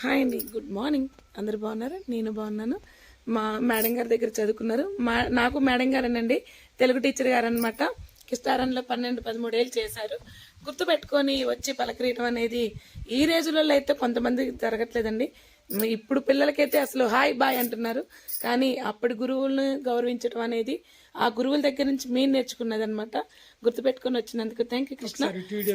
Hi అండి good morning. అందరు బాగున్నారు? నేను బాగున్నాను. మా మేడం గారి దగ్గర చదువుకున్నారు. మా నాకు మేడం గారేనండి తెలుగు టీచర్ గారు అనమాట కిస్టారంలో పన్నెండు పదమూడేళ్ళు చేశారు. గుర్తుపెట్టుకొని వచ్చి పలకరీయడం అనేది ఈ రోజులలో అయితే కొంతమంది జరగట్లేదండి. ఇప్పుడు పిల్లలకైతే అసలు హాయ్ బాయ్ అంటున్నారు. కానీ అప్పటి గురువులను గౌరవించడం అనేది ఆ గురువుల దగ్గర నుంచి మీరు నేర్చుకున్నది అనమాట గుర్తుపెట్టుకొని వచ్చినందుకు థ్యాంక్ యూ కృష్ణ.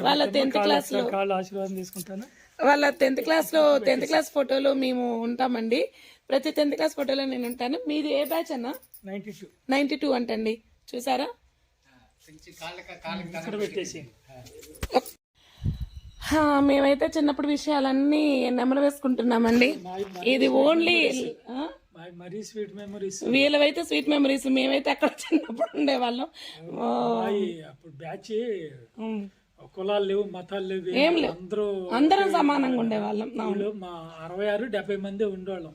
వాళ్ళ టెన్త్ క్లాస్లో కాళ్ళు ఆశీర్వాదం తీసుకుంటాను. వాళ్ళ టెన్త్ క్లాస్లో టెన్త్ క్లాస్ ఫోటోలో మేము ఉంటామండి. ప్రతి టెన్త్ క్లాస్ ఫోటోలో నేను ఉంటాను. మీది ఏ బ్యాచ్ అన్న? నైన్టీ టూ అంటండి. చూసారా? మేమైతే చిన్నప్పుడు విషయాలన్నీ నెమరు వేసుకుంటున్నామండి. ఇది ఓన్లీ స్వీట్ మెమరీస్ వీళ్ళవైతే స్వీట్ మెమరీస్ మేమైతే అక్కడ చిన్నప్పుడు ఉండేవాళ్ళం. అప్పుడు బ్యాచ్. కులాలు లేవు మతాలు లేవు ఏం లేవు. అందరూ అందరం సమానంగా ఉండేవాళ్ళం. మా అరవై ఆరు డెబ్బై మంది ఉండేవాళ్ళం.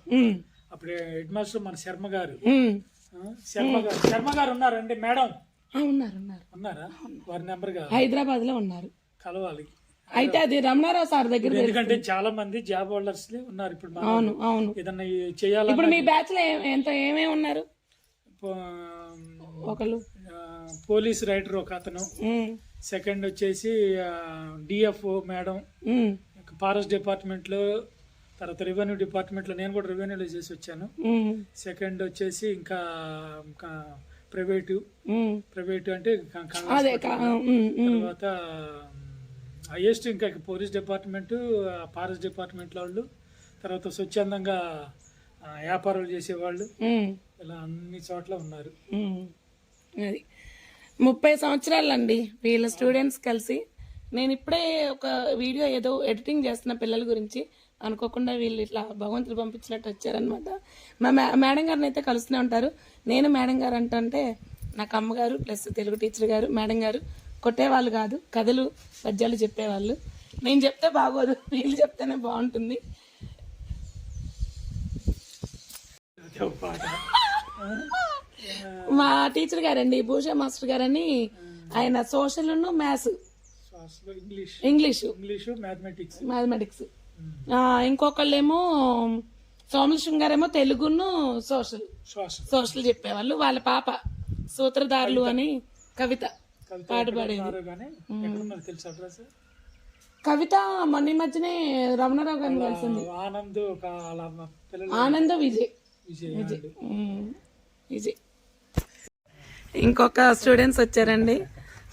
అప్పుడు హెడ్ మాస్టర్ మన శర్మ గారు. శర్మ గారు. శర్మ గారు ఉన్నారండి మేడం. ఉన్నారు ఉన్నారు. ఉన్నారా? వారి నెంబర్గా హైదరాబాద్లో ఉన్నారు. కలవాలి. అయితే అది రమణారావు సార్ దగ్గర ఎందుకంటే చాలా మంది జాబ్ హోల్డర్స్ ఉన్నారు ఇప్పుడు అవును అవును. ఏదన్నా చేయాలన్నా ఇప్పుడు మీ బ్యాచ్లో ఎంత ఏమేమి ఉన్నారు? ఒకళ్ళు. పోలీస్ రైటర్ ఒక అతను. సెకండ్ వచ్చేసి డిఎఫ్ఓ మేడం. ఫారెస్ట్ డిపార్ట్మెంట్లో తర్వాత రెవెన్యూ డిపార్ట్మెంట్లో నేను కూడా రెవెన్యూలో చేసి వచ్చాను. సెకండ్ వచ్చేసి ఇంకా ఇంకా ప్రైవేటు. ప్రైవేటు అంటే తర్వాత హైయెస్ట్ ఇంకా పోలీస్ డిపార్ట్మెంట్ ఫారెస్ట్ డిపార్ట్మెంట్ వాళ్ళు తర్వాత స్వచ్ఛందంగా వ్యాపారాలు చేసేవాళ్ళు. ఇలా అన్ని చోట్ల ఉన్నారు. అది. ముప్పై సంవత్సరాలండి వీళ్ళ స్టూడెంట్స్ కలిసి. నేను ఇప్పుడే ఒక వీడియో ఏదో ఎడిటింగ్ చేస్తున్న పిల్లల గురించి అనుకోకుండా వీళ్ళు ఇట్లా భగవంతుడు పంపించినట్టు వచ్చారనమాట మా మేడం గారిని అయితే కలుస్తూనే ఉంటారు. నేను మేడం గారు అంటుంటే నాకు అమ్మగారు ప్లస్ తెలుగు టీచర్ గారు మేడం గారు కొట్టేవాళ్ళు కాదు కథలు పద్యాలు చెప్పేవాళ్ళు. నేను చెప్తే బాగోదు వీళ్ళు చెప్తేనే బాగుంటుంది. మా టీచర్ గారండి భూషా మాస్టర్ గారని ఆయన social maths. English. English. Mathematics. Mathematics. ఇంకొకళ్ళేమో Somalakshmi గారేమో తెలుగును సోషల్. సోషల్. చెప్పేవాళ్ళు వాళ్ళ పాప సూత్రధారులు అని కవిత. కవిత పాట పాడేది. ఉన్నారు కానీ ఎక్కడున్నారు తెలుసు అడ్రస్? కవిత మొన్న మధ్యనే రమణారావు గారిని కలిసింది. ఆనంద్ ఆనంద విజయ్. విజయ్ విజయ్. ఇంకొక స్టూడెంట్స్ వచ్చారండి.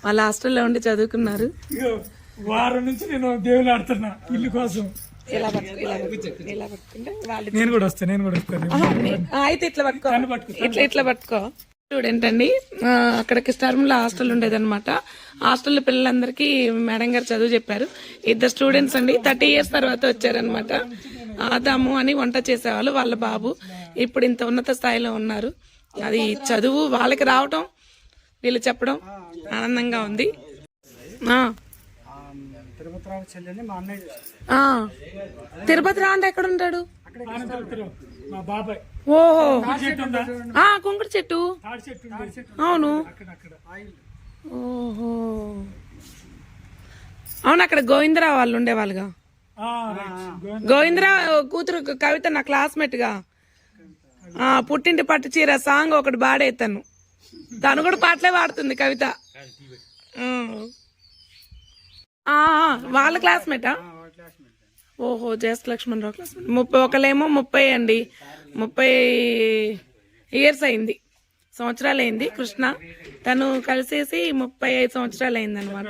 వాళ్ళ హాస్టల్లో ఉండి చదువుకున్నారు. వారం నుంచి నేను దేవులు ఆడుతున్నా ఇల్లు కోసం. నేను కూడా వస్తాను నేను కూడా వస్తాను అయితే ఇట్లా పట్టుకో. ఇట్లా ఇట్లా పట్టుకో. స్టూడెంట్ అండి. అక్కడ కిస్టారంలో హాస్టల్ ఉండేదన్నమాట. హాస్టల్లో పిల్లలందరికీ మేడం గారు చదువు చెప్పారు. ఇద్దరు స్టూడెంట్స్ అండి. థర్టీ ఇయర్స్ తర్వాత వచ్చారనమాట ఆదాము అని వంట చేసేవాళ్ళు వాళ్ళ బాబు. ఇప్పుడు ఇంత ఉన్నత స్థాయిలో ఉన్నారు. అది చదువు వాళ్ళకి రావటం వీళ్ళు చెప్పడం ఆనందంగా ఉంది. తిరుపతి రావు అంటే ఎక్కడ ఉంటాడు? మా బాబాయ్. ఓహో. ఆ కుంకుడు చెట్టు. అవును. అక్కడ అక్కడ ఓహో. అవును అక్కడ గోవిందరావు వాళ్ళు ఉండేవాళ్ళుగా. గోవిందరావు. కూతురు కవిత నా క్లాస్మేట్గా ఆ పుట్టింటి పట్టు చీర సాంగ్ ఒకటి పాడే తను. తను కూడా పాటలే పాడుతుంది కవిత. ఉమ్. ఆ, ఆ, వాళ్ళ క్లాస్మేటా? ఓహో జస్ట్ లక్ష్మణ్ రావు. ముప్పై ఒకలేమో ముప్పై అండి. ముప్పై ఇయర్స్ అయింది. సంవత్సరాలు అయింది కృష్ణ. తను కలిసేసి ముప్పై ఐదు సంవత్సరాలు అయింది అనమాట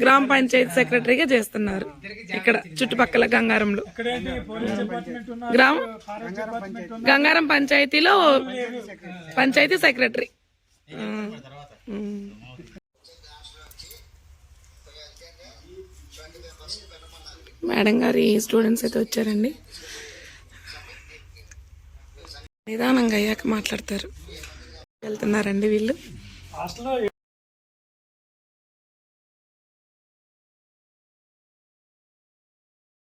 గ్రామ పంచాయతీ సెక్రటరీగా చేస్తున్నారు ఇక్కడ చుట్టుపక్కల గంగారంలో. గ్రామ? గంగారం పంచాయతీలో పంచాయతీ సెక్రటరీ. మేడం గారి స్టూడెంట్స్ అయితే వచ్చారండి. నిదానంగా అయ్యాక మాట్లాడతారు. వెళ్తున్నారండి వీళ్ళు.